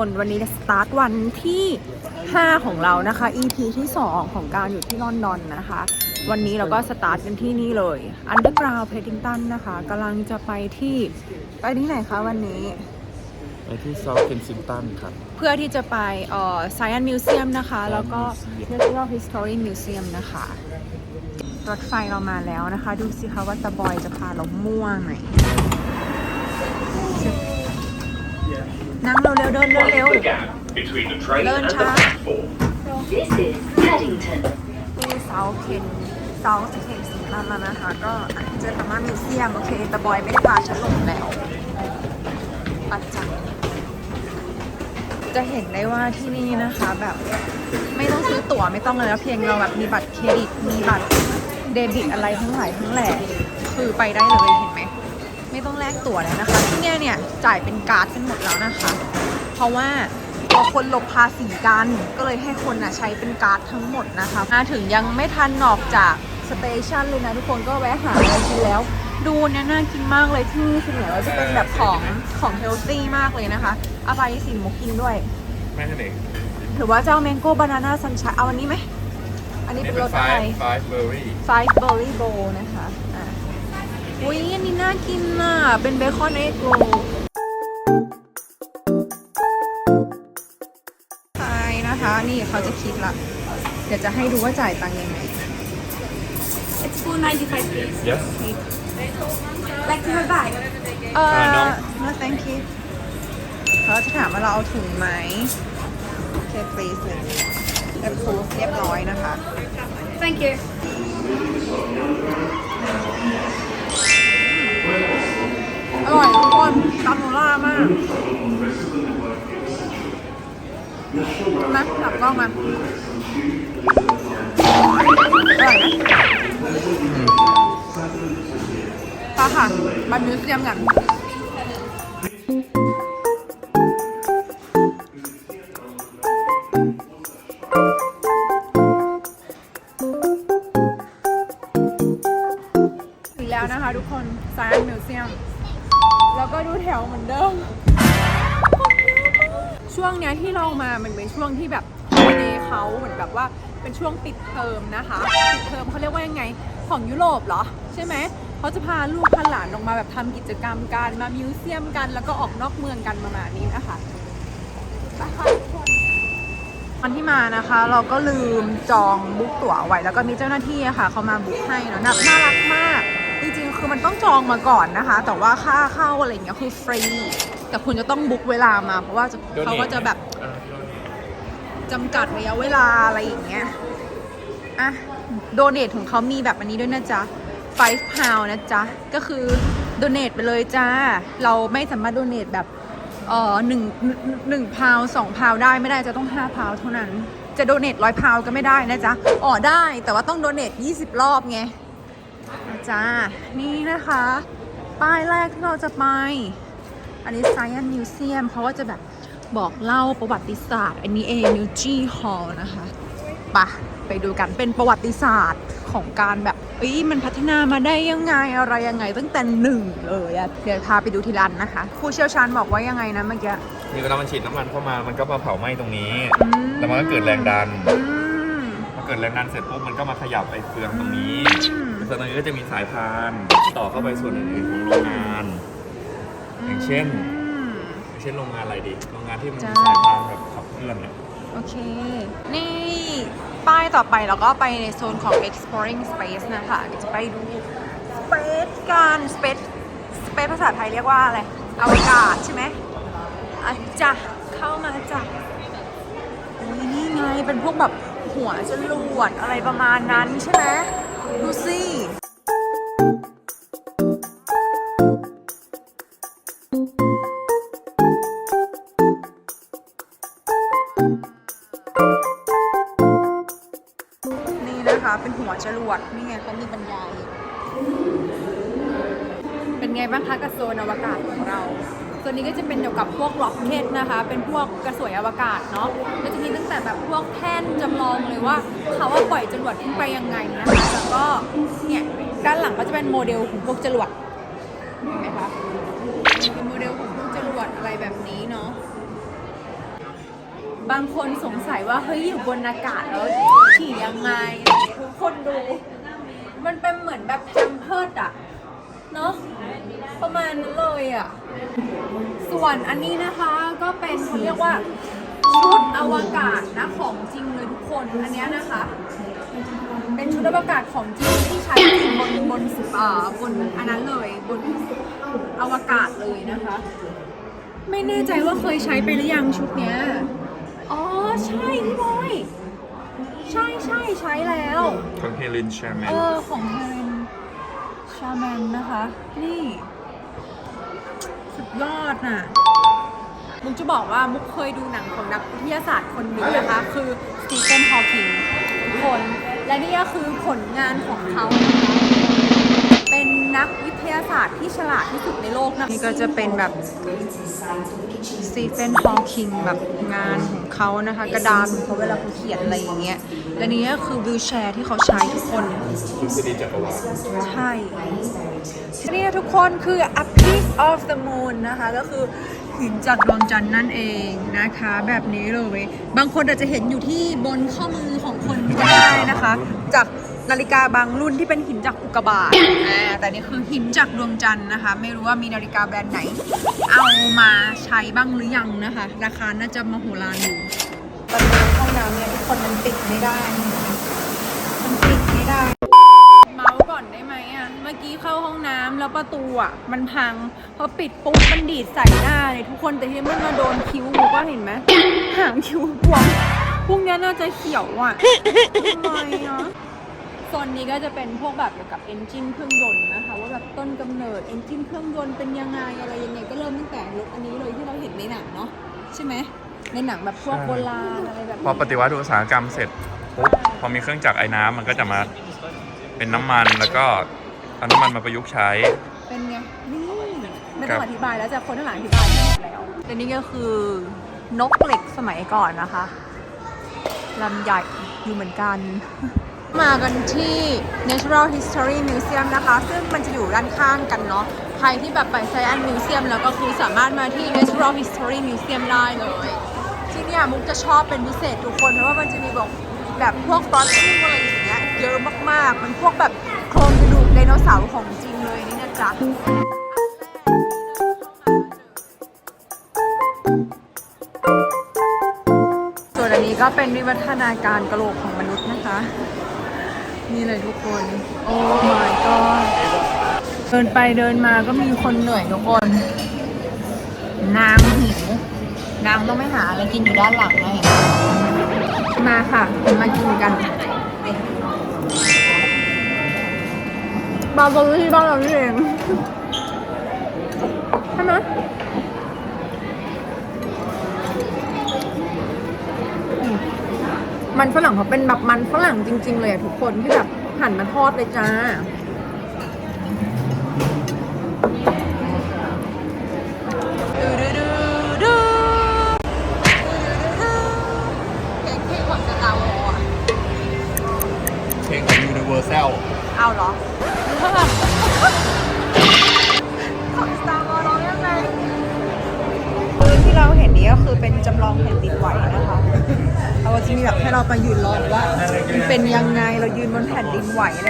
ค่ะทุกคนวันนี้สตาร์ทวันที่ 5 ของเรานะคะ EP ที่ 2 ของการอยู่ที่ลอนดอนนะคะ วันนี้เราก็สตาร์ทกันที่นี่เลย Underground Paddington นะคะกำลังจะไปที่ไปที่ไหนคะวันนี้ ไปที่ซาท์เคนซิงตันครับ เพื่อที่จะไปเอ่อ Science Museum นะคะ แล้วก็ Museum Natural History Museum นะคะ รถไฟเรามาแล้วนะคะ ดูสิคะว่าตะบอยจะพาเราม่วงไหน นั่งเร็วๆเดินเร็ว the gap between the train Learn and the to- platform. This is Paddington. ๆที่เซาเคนเซาเคนสิงห์มานะคะก็เจอธรรมะมิวเซียมโอเคตะบอยไม่ได้พาฉันหลงแล้วปัจจัยจะเห็นได้ว่าที่นี่นะคะแบบ ไม่ต้องซื้อตั๋วไม่ต้องเลยแล้วเพียงเราแบบมีบัตรเครดิตมีบัตรเดบิตอะไรทั้งหลายทั้งแหล่คือไปได้เลยเห็นไหม ไม่ต้องแลกตั๋วเลยนะคะ ที่เนี่ยเนี่ยจ่ายเป็นการ์ดกันหมดแล้วนะคะ เพราะว่าพอคนหลบภาษีกันก็เลยให้คนน่ะใช้เป็นการ์ดทั้งหมดนะคะมาถึงยังไม่ทันออกจากสเตชันเลยนะทุกคนก็แวะหาอะไรกินแล้ว ดูเนี่ยน่ากินมากเลยที่นี่ส่วนใหญ่ว่าจะเป็นแบบของของเฮลตี้มากเลยนะคะเอาไปสินมุกกินด้วยแม่ท่านเองหรือว่าเจ้าแมงโก้บานาน่าซันชาเอาอันนี้ไหมอันนี้เป็นรสอะไรไฟเบอร์รี่ Five Berry Bowl นะคะ อะอุ้ยอันนี้น่ากินน่ะ เป็นเบคอนเอ็กโรใช่นะคะ นี่เขาจะคิดละ เดี๋ยวจะให้ดูว่าจ่ายตังค์ยังไง It's four ninety five please. yes Like to have bag. เอออ่า no no thank you เขาจะถามว่าเราเอาถุงไหมโอเค please เลย approve เรียบร้อยนะคะ Thank you. อร่อยทุกคนตำโนล่ามากนะหลับกล้องมาอร่อยไหมปลาค่ะบันมิวเซียมกัน มามันเป็นช่วงที่แบบเดย์เขาเหมือนแบบว่าเป็นช่วงปิดเทอมนะคะปิดเทอมเขาเรียกว่ายังไงของยุโรปเหรอ ใช่ไหมเขาจะพาลูกพาหลานออกมาแบบทำกิจกรรมกันมามิวเซียมกัน แล้วก็ออกนอกเมืองกันประมาณนี้นะคะไปค่ะทุกคนตอนที่มานะคะ เราก็ลืมจองบุ๊กตั๋วไว้แล้วก็มีเจ้าหน้าที่อะค่ะเขามาบุ๊กให้เนอะน่ารักมาก จริงๆ คือมันต้องจองมาก่อนนะคะ แต่ว่าค่าเข้าอะไรเงี้ยคือฟรีแต่คุณจะต้องบุ๊กเวลามาเพราะว่าเขาก็จะแบบ จำกัดระยะเวลาอะไรอย่างเงี้ย อะ โดเนทของเขามีแบบอันนี้ด้วยนะจ๊ะ 5 pound นะจ๊ะ ก็คือโดเนทไปเลยจ้า เราไม่สามารถโดเนทแบบ เอ่อหนึ่งหนึ่งพาวสองพาวได้ไม่ได้จะต้องห้าพาวเท่านั้น จะโดเนทร้อยพาวก็ไม่ได้นะจ๊ะ อ๋อได้แต่ว่าต้องโดเนทยี่สิบรอบไงจ้า นี่นะคะ ป้ายแรกที่เราจะไป อันนี้ Science Museum เขาก็จะแบบ บอกเล่าประวัติศาสตร์ อันนี้เอง New G Hall นะคะไปะไปดูกันเป็นประวัติศาสตร์ของการแบบเอ้ยมันพัฒนามาได้ยังไงอะไรยังไงตั้งแต่หนึ่งเลยอะเดี๋ยวพาไปดูทีละอันนะคะ ผู้เชี่ยวชาญบอกว่ายังไงนะเมื่อกี้มีเวลามันฉีดน้ำมันเข้ามามันก็มาเผาไหม้ตรงนี้อืมแล้วมันก็เกิดแรงดันอืมพอเกิดแรงดันเสร็จปุ๊บมันก็มาขยับไอ้เฟืองตรงนี้อืมเฟืองตรงนี้ก็จะมีสายพาน ต่อเข้าไปส่วนอื่นๆของโรงงาน อย่างเช่นอืมอย่าง เช่นโรงงานอะไรดีโรงงานที่มันมีจ้าสายพานแบบขับเคลื่อนเนี่ยโอเค นี่ป้ายต่อไปเราก็ไปในโซนของ exploring space นะคะเดี๋ยวจะไปดู space กัน space space ภาษาไทยเรียกว่าอะไร อวกาศใช่ไหมอะจ้ะเข้ามาจ้ะอุ้ยนี่ไง เป็นพวกแบบหัวจรวดอะไรประมาณนั้นใช่ไหมดูสิ นะคะ เป็นหัวจรวดนี่ไงเขามีบรรยาย เป็นไงบ้างคะกับโซนอวกาศของเราโซนนี้ก็จะเป็นเกี่ยวกับพวกล็อกเก็ตนะคะ เป็นพวกกระสวยอวกาศเนาะก็จะมีตั้งแต่แบบพวกแท่นจำลองเลยว่าเขาว่าปล่อยจรวดขึ้นไปยังไงนะคะแล้วก็เนี่ยด้านหลังก็จะเป็นโมเดลของพวกจรวดเห็นไหมคะ บางคนสงสัยว่าเฮ้ยอยู่บนอากาศแล้วขี่ยังไงทุกคนดู มันเป็นเหมือนแบบจัมเพิร์ดอะเนาะประมาณนั้นเลยอะส่วนอันนี้นะคะก็เป็นเขาเรียกว่าชุดอวกาศนะของจริงเลยทุกคนอันเนี้ยนะคะ เป็นชุดอวกาศของจริงที่ใช้จริงบนบนอ่าบนอันนั้นเลยบนอวกาศเลยนะคะ ไม่แน่ใจว่าเคยใช้ไปหรือยังชุดเนี้ย อ๋อ ใช่พี่บอย ใช่ใช่ใช้แล้ว ของเฮลินแชร์แมนเออ ของเฮเลนชาแมนนะคะ นี่ สุดยอดน่ะ มุกจะบอกว่ามุกเคยดูหนังของนักวิทยาศาสตร์คนหนึ่งนะคะ คือสตีเฟนฮอว์กิงทุกคน และนี่ก็คือผลงานของเขานะคะ เป็นนักวิทยาศาสตร์ที่ฉลาดที่สุดในโลกนะนี่ก็จะเป็นแบบสตีเฟนฮอว์กิงแบบงานของเขานะคะ กระดานของเขาเวลาเขาเขียนอะไรอย่างเงี้ยและนี่ก็คือวิวแชร์ที่เขาใช้ทุกคนทฤษฎีจักรวาลใช่นี่ทุกคนคือ a piece of the moon นะคะ ก็คือหินจากดวงจันทร์นั่นเองนะคะ แบบนี้เลย บางคนอาจจะเห็นอยู่ที่บนข้อมือของคนก็ได้นะคะ จาก นาฬิกาบางรุ่นที่เป็นหินจากอุกกาบาตอ่าแต่นี่คือหินจากดวงจันทร์นะคะ ไม่รู้ว่ามีนาฬิกาแบรนด์ไหน เอามาใช้บ้างหรือยังนะคะ ราคาน่าจะมโหฬารอยู่ประตูห้องน้ำเนี่ยทุกคนมันปิดไม่ได้ มันปิดไม่ได้ เมาส์ก่อนได้ไหมอะ เมื่อกี้เข้าห้องน้ำแล้วประตูอะ มันพังพอปิดปุ๊บมันดีดใส่หน้าเลยทุกคนแต่ที่มันมาโดนคิ้วกูก็เห็นไหม หางคิ้วบวมพวกเนี้ยน่าจะเขียวอะทำไมอะ โซนนี้ก็จะเป็นพวกแบบเกี่ยวกับเอนจินเครื่องยนต์นะคะว่าแบบต้นกำเนิดเอนจินเครื่องยนต์เป็นยังไงอะไรยังไงก็เริ่มตั้งแต่รถอันนี้เลยที่เราเห็นในหนังเนาะใช่ไหมในหนังแบบพวกโบราณอะไรแบบนี้พอปฏิวัติอุตสาหกรรมเสร็จปุ๊บพอมีเครื่องจักรไอ้น้ำมันก็จะมาเป็นน้ำมันแล้วก็เอาน้ำมันมาประยุกต์ใช้ เป็นไงนี่ไม่ครัต้อบงอธิบายแล้วจะคนข้างหลังอธิบายให้หมดแล้วแต่นี่ก็คือนกเหล็กสมัยก่อนนะคะลำใหญ่อยู่เหมือนกัน มากันที่ Natural History Museum นะคะ ซึ่งมันจะอยู่ด้านข้างกันเนาะ ใครที่แบบไป Science Museum แล้วก็คือสามารถมาที่ Natural History Museum ได้เลย ที่เนี่ยมุกจะชอบเป็นพิเศษทุกคน เพราะว่ามันจะมีบอกแบบพวกฟอสซิลอะไรอย่างเงี้ยเยอะมากๆ มันพวกแบบโครงกระดูกไดโนเสาร์ของจริงเลยนี่นะจ๊ะส่วนอันนี้ก็เป็นวิวัฒนาการกระโหลกของมนุษย์นะคะ นี่เลยทุกคน โอ้ my god เดินไปเดินมาก็มีคนเหนื่อยทุกคน นางหิว นางต้องไม่หาอะไรกินอยู่ด้านหลังเห็นไหมาค่ะ มากินกันบาร์บีคิวบ้านเรานี่เองใช่ไหม มันฝรั่งเขาเป็นแบบมันฝรั่งจริง ๆ เลยอะทุกคนที่แบบหั่นมาทอดเลยจ้า เป็นยังไงเรายืนบนแผ่นดินไหวอะไร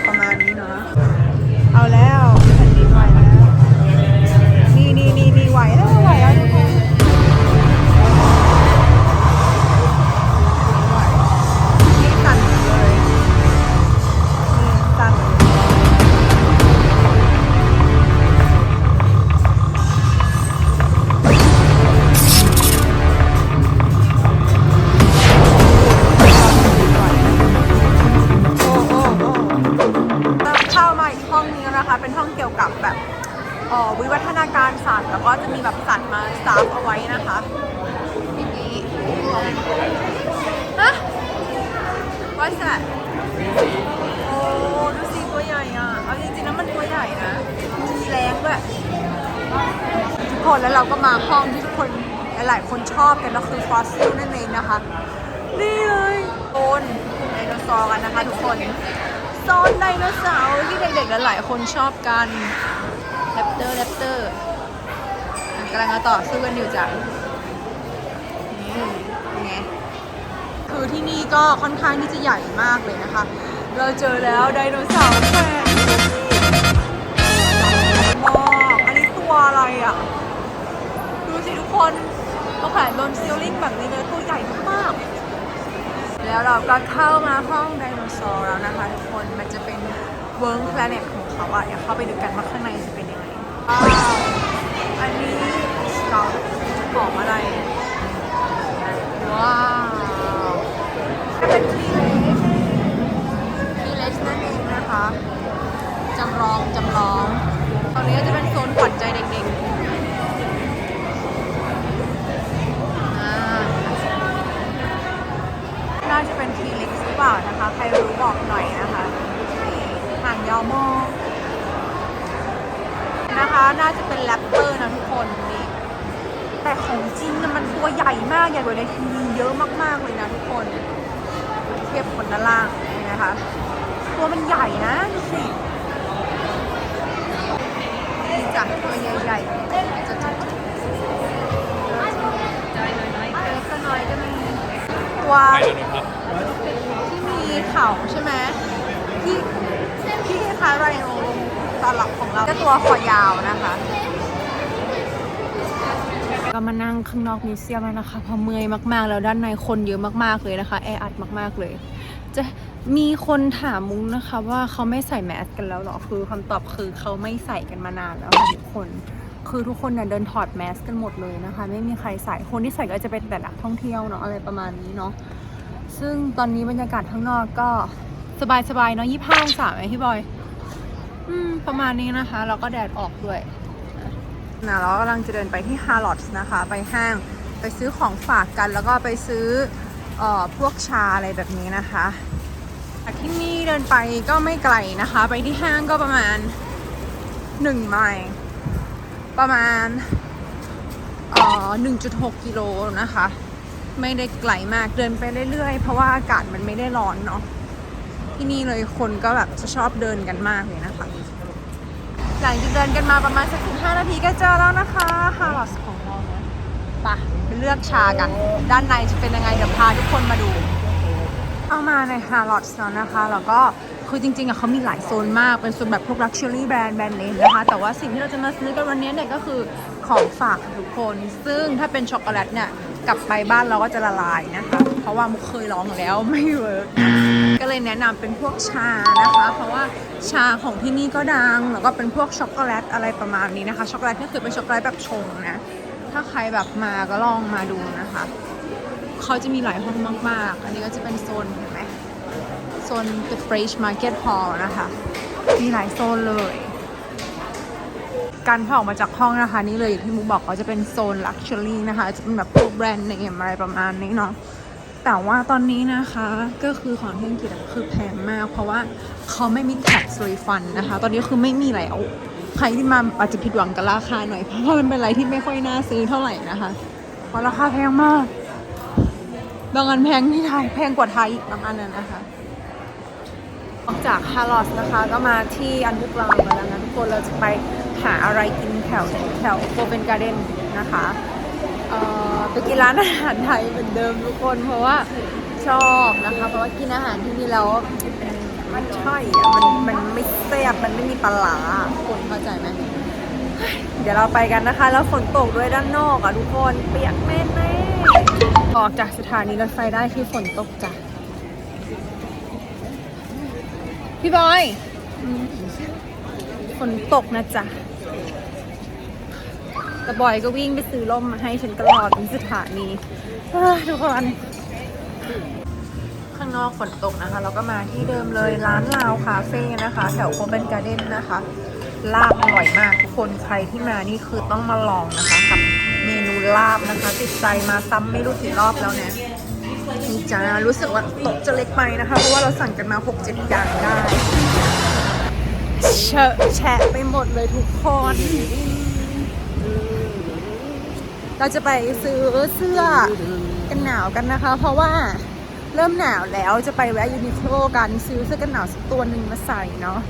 แบบสัตว์มาสตาฟเอาไว้นะคะอย่างนี้ฮะ What's that โอ้ดูสิตัวใหญ่อะ เอาจริงๆแล้วมันตัวใหญ่นะ มีแรงด้วยทุกคนแล้วเราก็มาห้องที่ทุกคนหลายๆคนชอบกันก็คือฟอสซิลนั่นเองนะคะ นี่เลยโซนไดโนเสาร์กันนะคะทุกคนโซนไดโนเสาร์ที่เด็กๆหลายๆคนชอบกันแรปเตอร์แรปเตอร์ กำลังจะต่อสู้กันอยู่จ้ะนี่เป็นไงคือที่นี่ก็ค่อนข้างที่จะใหญ่มากเลยนะคะ เราเจอแล้วไดโนเสาร์แฝดมากอันนี้ตัวอะไรอะ ดูสิทุกคนเขาแขวนบนซีลลิ่งแบบนี้เลยตัวใหญ่มากๆแล้วเราก็เข้ามาห้องไดโนเสาร์แล้วนะคะทุกคนมันจะเป็นเวิร์กแพลเน็ตของเขาอะเดี๋ยวเข้าไปดูกันว่าข้างในจะเป็นยังไงว้าวอันนี้สเกลของอะไร ว้าวเป็นทีเล็กทีเล็กนั่นเองนะคะ จำลองจำลอง ตรงนี้ก็จะเป็นโซนขวัญใจเด็กๆอ่าน่าจะเป็นทีเล็กหรือเปล่านะคะ ใครรู้บอกหน่อยนะคะนี่หางยาวมาก น่าจะเป็นแรปเตอร์นะทุกคนนี่แต่ของจริงน่ะมันตัวใหญ่มาก ใหญ่กว่าในทีวีเยอะมากๆเลยนะทุกคน เทียบคนด้านล่างนี่นะคะ ตัวมันใหญ่นะดูสินี่จ้ะตัวใหญ่ๆจะจะเล็กก็น้อยก็มีตัวที่มีเขาใช่ไหมที่ที่คล้ายไรโน ตอนหลับของเราจะตัวคอยาวนะคะก็มานั่งข้างนอกมิวเซียมแล้วนะคะเพอเมื่อยมากๆ แล้วด้านในคนเยอะมากๆเลยนะคะ แออัดมากๆเลย จะมีคนถามมุ้งนะคะ ว่าเขาไม่ใส่แมสกันแล้วเหรอ คือคำตอบคือเขาไม่ใส่กันมานานแล้วค่ะทุกคน คือทุกคนเนี่ยเดินถอดแมสกันหมดเลยนะคะ ไม่มีใครใส่ คนที่ใส่ก็จะเป็นแต่นักท่องเที่ยวเนาะอะไรประมาณนี้เนาะ ซึ่งตอนนี้บรรยากาศข้างนอกก็สบายๆเนาะยี่ห้าองศาไหมพี่บอย อืม ประมาณนี้นะคะ แล้วก็แดดออกด้วยนะเรากำลังจะเดินไปที่ฮาร์ลอ s นะคะ ไปห้างไปซื้อของฝากกัน แล้วก็ไปซื้อเอ่อพวกชาอะไรแบบนี้นะคะจากที่นี่เดินไปก็ไม่ไกลนะคะ ไปที่ห้างก็ประมาณหนึ่งไมล์ประมาณเอ่อ1.6 กิโลนะคะ ไม่ได้ไกลมากเดินไปเรื่อยๆ เพราะว่าอากาศมันไม่ได้ร้อนเนาะที่นี่เลยคนก็แบบจะชอบเดินกันมากเลยนะคะ หลังจากเดินกันมาประมาณสักสิบห้านาทีก็เจอแล้วนะคะฮาร์ลอสของเราไปะไปเลือกชากัน ด้านในจะเป็นยังไงเดี๋ยวพาทุกคนมาดู เอามาในฮาร์ลอสแล้วนะคะ แล้วก็คือจริงๆอะเขามีหลายโซนมาก เป็นโซนแบบพวกลักชัวรี่แบรนด์แบรนด์เนมนะคะ แต่ว่าสิ่งที่เราจะมาซื้อกันวันนี้เนี่ยก็คือของฝากทุกคน ซึ่งถ้าเป็นช็อกโกแลตเนี่ย กลับไปบ้านเราก็จะละลายนะคะ เพราะว่ามุกเคยลองแล้วไม่เวิร์กก็เลยแนะนำเป็นพวกชานะคะ เพราะว่าชาของที่นี่ก็ดัง แล้วก็เป็นพวกช็อกโกแลตอะไรประมาณนี้นะคะ ช็อกโกแลตก็คือเป็นช็อกโกแลตแบบชงนะ ถ้าใครแบบมาก็ลองมาดูนะคะ เขาจะมีหลายห้องมาก ๆ อันนี้ก็จะเป็นโซนเห็นไหมโซน The Fresh Market Hall นะคะ มีหลายโซนเลย การพอออกมาจากห้องนะคะ นี่เลยอย่างที่มุกบอกเขาจะเป็นโซน Luxury นะคะ จะเป็นแบบพวกแบรนด์เนมอะไรประมาณนี้เนาะแต่ว่าตอนนี้นะคะก็คือของที่อังกฤษคือแพงมาก เพราะว่าเขาไม่มี tax refund นะคะ ตอนนี้คือไม่มีแล้วใครที่มาอาจจะผิดหวังกับราคาหน่อย เพราะว่ามันเป็นอะไรที่ไม่ค่อยน่าซื้อเท่าไหร่นะคะ เพราะราคาแพงมากบางอันแพงที่ไทยแพงกว่าไทยอีกบางอันน่ะนนะคะออกจากฮาร์ลอสนะคะ ก็มาที่อันดุกราวมาแล้วนะทุกคนเราจะไป หาอะไรกินแถวแถวโคเปนการ์เดนนะคะเออไปกินร้านอาหารไทยเหมือนเดิมทุกคนเพราะว่าชอบนะคะ เพราะว่ากินอาหารที่นี่แล้วมันใช่อะมันมันไม่แซ่บมันไม่มีปลาร้าคนเข้าใจไหมเดี๋ยวเราไปกันนะคะ แล้วฝนตกด้วยด้านนอกอะทุกคนเปียกแน่แน่ออกจากสถานีรถไฟได้คือฝนตกจ้ะพี่บอยฝนตกนะจ๊ะ แต่บอยก็วิ่งไปซื้อร่มมาให้ฉันตลอดถึงสถานีทุกคนข้างนอกฝนตกนะคะ เราก็มาที่เดิมเลยร้านลาวคาเฟ่นะคะ แถวโคเปนการ์เด้นนะคะ ลาบอร่อยมากทุกคนใครที่มานี่คือต้องมาลองนะคะกับเมนูลาบนะคะ ติดใจมาซ้ำไม่รู้กี่รอบแล้วเนี่ยนี่จ้ารู้สึกว่าโต๊ะจะเล็กไปนะคะ เพราะว่าเราสั่งกันมา 6-7 อย่างได้เชอะแฉะไปหมดเลยทุกคน เราจะไปซื้อเสื้อกันหนาวกันนะคะ เพราะว่าเริ่มหนาวแล้วจะไปแวะยูนิโคลกันซื้อเสื้อกันหนาวสักตัวหนึ่งมาใส่เนาะ